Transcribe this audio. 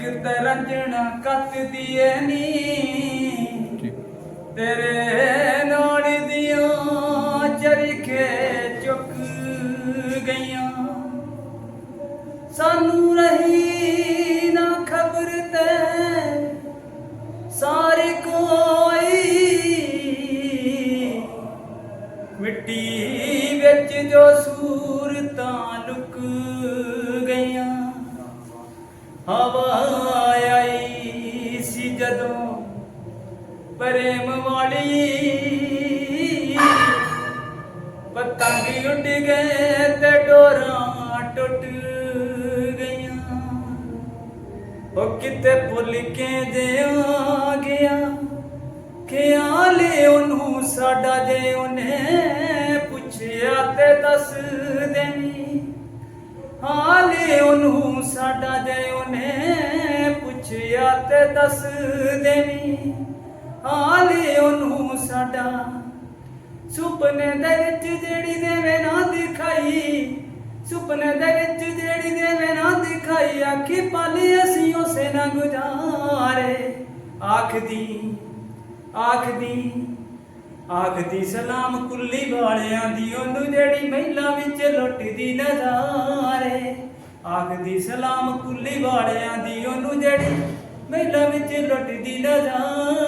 ਇੱਕ ਤਰੰਜਣਾ ਕੱਤਦੀ ਏ ਨੀ। ਤੇਰੇ ਨਾਲ ਦੀਆਂ ਚਰਖੇ ਚੁੱਕ ਗਈਆਂ। ਸਾਨੂੰ ਰਹੀ ਨਾ ਖਬਰ ਤੇ ਸਾਰੇ ਕੋਈ। ਮਿੱਟੀ ਵਿੱਚ ਜੋ ਸੂਰਤਾਂ ਹਵਾ ਆਈ ਸੀ ਜਦੋਂ ਪ੍ਰੇਮ ਵਾਲੀ ਪਤੰਗ ਉੱਡ ਗਏ ਤੇ ਡੋਰਾਂ ਟੁੱਟ ਗਈਆਂ। ਉਹ ਕਿਤੇ ਭੁੱਲ ਕੇ ਜੇ ਆ ਗਿਆ, ਖਿਆਲ ਉਹਨੂੰ, ਸਾਡਾ ਜੇ ਉਹਨੇ ਪੁੱਛਿਆ ਤੇ ਦੱਸ ਦੇਵੀਂ ਹਾਲ ਉਹਨੂੰ ਸਾਡਾ ਜੇ ਉਹਨੇ ਪੁੱਛਿਆ ਤੇ ਦੱਸ ਦੇਵੀ। ਹਾਲ ਉਹਨੂੰ ਸਾਡਾ। ਸੁਪਨੇ ਦੇ ਵਿੱਚ ਜਿਹੜੀ ਦੇਵੇ ਨਾ ਦਿਖਾਈ, ਸੁਪਨੇ ਦੇ ਵਿੱਚ ਜਿਹੜੀ ਦੇਵੇ ਨਾ ਦਿਖਾਈ, ਆਖੀ ਪਲ ਅਸੀਂ ਉਸੇ ਨਾ ਗੁਜ਼ਾਰੇ। ਆਖਦੀ ਆਖਦੀ ਆਖਦੀ, ਸਲਾਮ ਕੁੱਲੀ ਵਾਲਿਆਂ ਦੀ, ਉਹਨੂੰ ਜਿਹੜੀ ਮਹਿਲਾ ਵਿੱਚ ਲੁੱਟਦੀ ਨਜ਼ਾਰੇ। ਆਖਦੀ ਸਲਾਮ ਕੁੱਲੀ ਵਾਲਿਆਂ ਦੀ ਉਹਨੂੰ ਜਿਹੜੀ ਮੇਲਾ ਵਿੱਚ ਲੁੱਟਦੀ ਨਜ਼ਾਰੇ